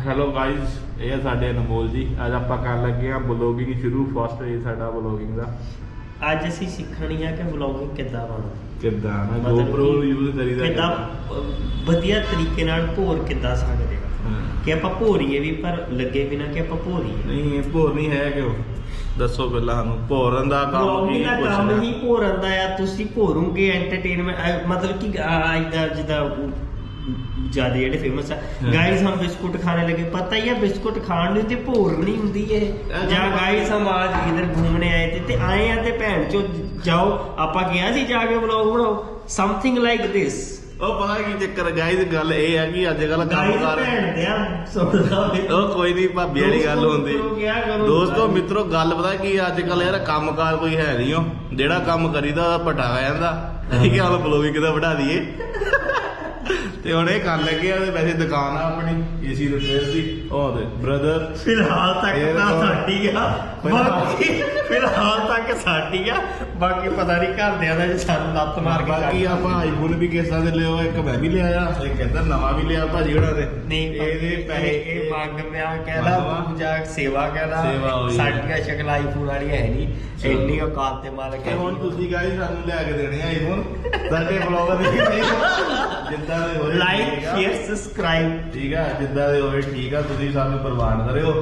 Hello guys ਇਹ ਆ ਸਾਡੇ ਅਨਮੋਲ ਜੀ। ਅੱਜ ਆਪਾਂ ਕਰਨ ਲੱਗੇ ਆ ਬਲੌਗਿੰਗ ਸ਼ੁਰੂ। ਫਸਟ ਇਹ ਸਾਡਾ ਬਲੌਗਿੰਗ ਦਾ। ਅੱਜ ਅਸੀਂ ਸਿੱਖਣੀ ਆ ਕਿ ਵਲੌਗਿੰਗ ਕਿੱਦਾਂ ਬਣਾਉਣੀ ਕਿੱਦਾਂ ਨਾ ਮਤਲਬ GoPro ਕਿ ਯੂਜ਼ ਕਰੀਦਾ ਕਿੱਦਾਂ ਅਹ, ਵਧੀਆ ਤਰੀਕੇ ਨਾਲ ਭੋਰ ਕਿੱਦਾਂ ਸਕਦੇ ਆ। ਹਾਂ। ਕਿ ਆਪਾਂ ਭੋਰੀਏ ਵੀ ਪਰ ਲੱਗੇ ਬਿਨਾ ਕਿ ਆਪਾਂ ਭੋਰੀਏ। ਨਹੀਂ ਇਹ ਭੋਰ ਨਹੀਂ ਹੈ ਕਿਉਂ? ਦੱਸੋ ਪਹਿਲਾਂ ਸਾਨੂੰ। ਭੋਰਨ ਦਾ ਕੰਮ ਕੀ ਵਲੌਗਿੰਗ ਦਾ ਪੁੱਛਣਾ? ਕੰਮ ਹੀ ਭੋਰਨ ਦਾ ਆ। ਤੁਸੀਂ ਭੋਰੋਗੇ ਐਂਟਰਟੇਨਮੈਂਟ ਮਤਲਬ ਕਿ ਆਹ ਇਦਾਂ ਜਿੱਦਾਂ ਜ਼ਿਆਦਾ ਜਿਹੜੇ ਫੇਮਸ ਆ। ਹਾਂ। ਗਾਇਸ ਹਮ ਬਿਸਕੁਟ ਖਾਣੇ ਲੱਗੇ। ਪਤਾ ਹੀ ਆ ਬਿਸਕੁਟ ਖਾਣ ਨੂੰ ਤੇ ਭੋਰ ਨਹੀਂ ਹੁੰਦੀ ਇਹ। ਜਾਂ ਗਾਇਸ ਹਮ ਅੱਜ ਇਧਰ ਘੁੰਮਣੇ ਆਏ ਤੇ ਤੇ ਆਏ ਆ ਤੇ ਭੈਣ ਚੋ ਜਾਓ। ਆਪਾਂ ਕਿਹਾ ਸੀ ਜਾ ਕੇ ਵਲੌਗ ਬਣਾਓ ਸਮਥਿੰਗ ਲਾਈਕ ਥਿਸ ਉਹ ਪਤਾ ਕੀ ਚੱਕਰ ਗਾਇਜ਼ ਗੱਲ ਇਹ ਹੈ ਕਿ ਅੱਜ ਕੱਲ ਕੰਮ ਗਾਇਸ ਕਰ ਭੈਣ ਆ ਸੁਣਦਾ ਉਹ ਕੋਈ ਨਹੀਂ ਭਾਬੀ ਵਾਲੀ ਗੱਲ ਹੁੰਦੀ। ਦੋਸਤੋ, ਮਿੱਤਰੋ ਗੱਲ ਪਤਾ ਕੀ ਅੱਜ ਕੱਲ ਯਾਰ ਕੰਮਕਾਰ ਕੋਈ ਹੈ ਨਹੀਂ ਉਹ ਜਿਹੜਾ ਕੰਮ ਕਰੀਦਾ ਉਹ ਪਟਾ ਜਾਂਦਾ। ਅਸੀਂ ਕਿ ਹਾਲ ਬਲੌਗਿੰਗ ਦਾ ਵਧਾ ਦਈਏ। ਤੇ ਹੁਣ ਇਹ ਕਰਨ ਲੱਗੇ ਆ ਤੇ ਵੈਸੇ ਦੁਕਾਨ ਆ ਆਪਣੀ ਏਸੀ ਰਿਪੇਅਰ ਦੀ। ਉਹ ਦੇ ਬ੍ਰਦਰ ਫਿਲਹਾਲ ਤੱਕ ਇਹ ਤਾਂ ਤਾਂ- ਸਾਡੀ ਆ। ਬਾਕੀ ਫਿਲਹਾਲ ਤੱਕ ਸਾਡੀ ਆ। ਬਾਕੀ ਪਤਾ ਨਹੀਂ ਘਰਦਿਆਂ ਦਾ ਜੇ ਸਾਨੂੰ ਲੱਤ ਮਾਰ ਕੇ ਬਾਕੀ ਕੱਢ ਆਪਾਂ ਆਈਫੋਨ ਵੀ ਕਿਸਾਂ ਦੇ ਲਿਓ ਇੱਕ ਮੈਂ ਵੀ ਲਿਆਇਆ ਇੱਕ ਇੱਧਰ ਨਵਾਂ ਵੀ ਲਿਆ ਭਾਜੀ ਉਹਨਾਂ ਦੇ ਨਹੀਂ ਇਹਦੇ ਪੈਸੇ ਇਹ ਮੰਗ ਪਿਆ ਕਹਿੰਦਾ ਮੰਗਵਾ। ਜਾ ਸੇਵਾ ਕਹਿੰਦਾ ਸੇਵਾ ਹੋਈ। ਸਾਡੀਆਂ ਸ਼ਕਲ ਆਈਫੋਨ ਵਾਲੀਆਂ ਹੈ ਨਹੀਂ। ਇੰਨੀ ਔਕਾਤ ਤੇ ਤੇ ਹੈ ਹੁਣ ਤੁਸੀਂ ਗਾਇਸ ਸਾਨੂੰ ਲਿਆ ਕੇ ਦੇਣੇ ਆ ਆਈਫੋਨ ਸਾਡੇ ਬਲੌਗਰ ਦੇ ਜਿੱਦਾਂ ਦੇ ਹੋਏ ਲਾਈਕ ਠੀਕ ਆ। ਸ਼ੇਅਰ ਸਬਸਕ੍ਰਾਈਬ ਠੀਕ ਆ ਜਿੱਦਾਂ ਦੇ ਹੋਏ ਠੀਕ ਆ ਤੁਸੀਂ ਸਾਨੂੰ ਪ੍ਰਵਾਨ ਕਰਿਓ।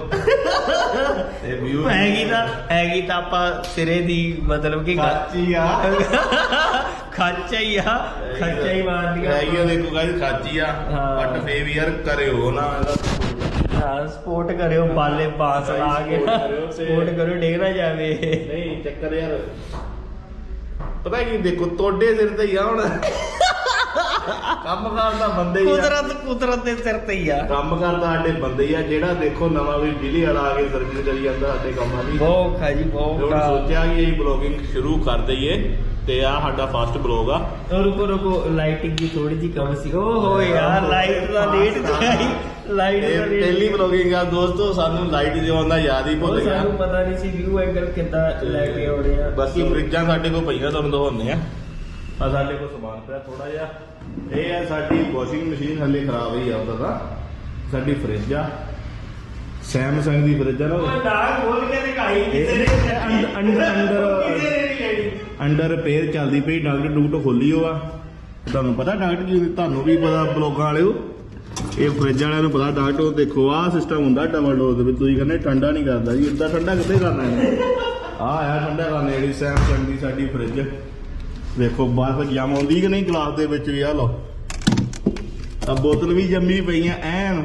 ਤੇ ਵਿਊ ਹੈਗੀ ਤਾਂ ਹੈਗੀ ਤਾਂ ਆਪਾਂ ਸਿਰੇ ਦੀ ਮਤਲਬ ਕਿ ਗੱਲ- ਖਾਚੀ ਆ। ਖਰਚਾ ਹੀ ਆ ਖਰਚਾ ਹੀ ਮਾਰ ਲਿਆ ਹੈਗੀ ਆ ਦੇਖੋ ਗਾਇਸ ਖਾਚੀ ਆ। ਹਾਂ। ਬਟ ਫੇਰ ਵੀ ਯਾਰ ਕਰਿਓ ਨਾ। ਇਹਦਾ ਹਾਂ ਸਪੋਰਟ ਕਰਿਓ ਬਾਲੇ ਬਾਸ ਲਾ ਕੇ। Support ਕਰਿਓ ਤੇ- ਸਪੋਰਟ ਕਰੋ ਡਿੱਗ ਨਾ ਜਾਵੇ। ਨਹੀਂ ਚੱਕਰ ਯਾਰ। ਪਤਾ ਕੀ ਦੇਖੋ ਤੁਹਾਡੇ ਸਿਰ ਤੇ ਹੀ ਆ ਹੁਣ। ਕੰਮ ਕਰਦਾ ਬੰਦੇ ਹੀ ਆ। ਕੁਦਰਤ ਕੁਦਰਤ ਦੇ ਸਿਰ ਤੇ ਹੀ ਆ। ਕੰਮ ਕਰਦਾ ਸਾਡੇ ਬੰਦੇ ਹੀ ਆ ਜਿਹੜਾ ਦੇਖੋ ਨਵਾਂ ਵੀ ਬਿਜਲੀ ਵਾਲਾ ਆ ਕੇ ਸਰਵਿਸ ਕਰੀ ਜਾਂਦਾ ਸਾਡੇ ਕੰਮਾਂ ਦੀ। ਬਹੁਤ ਖਾ ਜੀ ਬਹੁਤ ਹੁਣ ਸੋਚਿਆ ਕਿ ਇਹ ਬਲੌਗਿੰਗ ਸ਼ੁਰੂ ਕਰ ਦਈਏ ਤੇ ਆ ਸਾਡਾ ਫਸਟ ਬਲੌਗ ਆ। ਰੁਕੋ ਰੁਕੋ ਲਾਈਟਿੰਗ ਦੀ ਥੋੜੀ ਜੀ ਕਮ ਸੀ। ਓਹੋ ਯਾਰ ਲਾਈਟ ਦਾ ਲੇਟ ਆਈ ਲਾਈਟ ਦਾ late ਪਹਿਲੀ ਬਲੌਗਿੰਗ ਆ ਦੋਸਤੋ ਸਾਨੂੰ ਲਾਈਟ ਜਿਉਂ ਦਾ ਯਾਦ ਹੀ ਭੁੱਲ ਉਹ ਗਿਆ। ਸਾਨੂੰ ਪਤਾ ਨਹੀਂ ਸੀ ਵਿਊ ਐਂਗਲ ਕਿੱਦਾਂ ਲੈ ਕੇ ਆਉਣੇ ਆ। ਬਾਕੀ ਫਰਿੱਜਾਂ ਸਾਡੇ ਕੋਲ ਪਈਆਂ ਤੁਹਾਨੂੰ ਦਿਖਾਉਂਦੇ ਆ ਆ ਸਾਡੇ ਕੋਲ ਸਮਾਨ ਪਿਆ ਥੋੜਾ ਜਿਹਾ। ਇਹ ਹੈ ਸਾਡੀ ਵਾਸ਼ਿੰਗ ਮਸ਼ੀਨ ਹੱਲੇ ਖਰਾਬ ਹੋਈ ਆ ਉਹਦਾ ਤਾਂ। ਸਾਡੀ ਫਰਿੱਜ ਆ। ਸੈਮਸੰਗ ਦੀ ਫਰਿੱਜ ਆ ਨਾ ਉਹ। ਨਾ ਖੋਲ ਕੇ ਦਿਖਾਈ ਕਿਸੇ ਨੇ ਇਹ ਅੰਦਰ- ਅੰਦਰ- ਅੰਦਰ- ਕਿਸੇ ਨੇ ਨਹੀਂ ਲੈਣੀ ਅੰਡਰ ਰਿਪੇਅਰ ਚੱਲਦੀ ਪਈ ਡਾਕਟਰ ਡੂਟ ਖੋਲੀ ਹੋ ਆ। ਤੁਹਾਨੂੰ ਪਤਾ ਡਾਕਟਰ ਜੀ ਤੁਹਾਨੂੰ ਵੀ ਪਤਾ ਬਲੋਗਾਂ ਵਾਲਿਓ? ਇਹ ਫਰਿੱਜ ਵਾਲਿਆਂ ਨੂੰ ਪਤਾ ਡਾਕਟਰ ਦੇਖੋ ਆਹ ਸਿਸਟਮ ਹੁੰਦਾ ਡਬਲ ਡੋਰ ਦੇ ਵਿੱਚ ਤੁਸੀਂ ਕਹਿੰਦੇ ਠੰਡਾ ਨਹੀਂ ਕਰਦਾ ਜੀ ਇਦਾਂ ਠੰਡਾ ਕਿੱਥੇ ਕਰਨਾ ਹੈ ਆਹ ਆ ਠੰਡਾ ਕਰਨਾ ਜਿਹੜੀ ਸੈਮਸੰਗ ਦੀ ਸਾਡੀ ਫਰਿੱਜ ਵੇਖੋ ਬਰਫ਼ ਜਮ ਆਉਂਦੀ ਕਿ ਨਹੀਂ ਗਲਾਸ ਦੇ ਵਿੱਚ ਵੀ? ਆ ਲਓ। ਆ ਬੋਤਲ ਵੀ ਜੰਮੀ ਪਈਆਂ ਐਨ।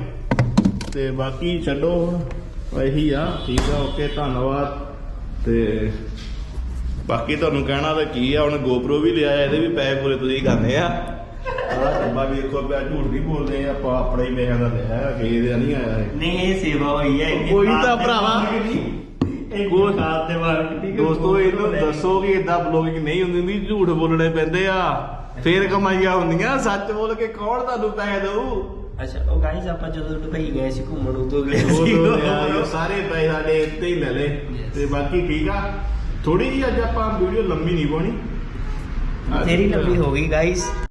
ਤੇ ਬਾਕੀ ਛੱਡੋ ਹੁਣ। ਇਹੀ ਆ ਠੀਕ ਆ ਓਕੇ ਧੰਨਵਾਦ। ਤੇ ਬਾਕੀ ਤੁਹਾਨੂੰ ਕਹਿਣਾ ਤਾਂ ਕੀ ਆ ਹੁਣ GoPro ਵੀ ਲਿਆ ਇਹਦੇ ਵੀ ਪੈਸੇ ਪੂਰੇ ਤੁਸੀਂ ਕਰਨੇ ਆ। ਆਹ ਡੱਬਾ ਵੀ ਦੇਖੋ ਪਿਆ ਝੂਠ ਨਹੀਂ ਬੋਲਦੇ ਆਪਾਂ ਆਪਣੇ ਹੀ ਪੈਸਿਆਂ ਦਾ ਲਿਆ ਕਿਸੇ ਦੇ ਨਹੀਂ ਆਇਆ ਨਹੀਂ ਇਹ ਸੇਵਾ ਹੋਈ ਹੈ ਕੋਈ ਤੇ ਭਰਾਵਾ। ਕੋਈ ਖਾਦ ਦੇ ਮਾਰਕੀਟ ਦੋਸਤੋ ਇਹਨੂੰ ਦੱਸੋ ਕਿ ਇਦਾਂ ਬਲੌਗਿੰਗ ਨਹੀਂ ਹੁੰਦੀ ਹੁੰਦੀ ਝੂਠ ਬੋਲਣੇ ਪੈਂਦੇ ਆ। ਫੇਰ ਕਮਾਈਆਂ ਹੁੰਦੀਆਂ ਸੱਚ ਬੋਲ ਕੇ ਕੌਣ ਤੁਹਾਨੂੰ ਪੈਸੇ ਦਊ? ਅੱਛਾ ਉਹ ਗਾਈਸ ਆਪਾਂ ਜਦੋਂ ਦੁਬਈ ਗਏ ਸੀ ਘੁੰਮਣ ਉਦੋਂ ਅਗਲੇ ਉਹ ਸੀ ਯਾਰ, ਸਾਰੇ ਪੈਸੇ ਸਾਡੇ ਇੱਥੇ ਹੀ ਲੈ ਲੈ ਤੇ ਬਾਕੀ ਠੀਕ ਆ। ਥੋੜੀ ਜਿਹੀ ਅੱਜ ਆਪਾਂ ਵੀਡੀਓ ਲੰਮੀ ਨਹੀਂ ਪਾਉਣੀ। ਤੇਰੀ ਲੰਬੀ ਹੋ ਗਈ ਗਾਈਸ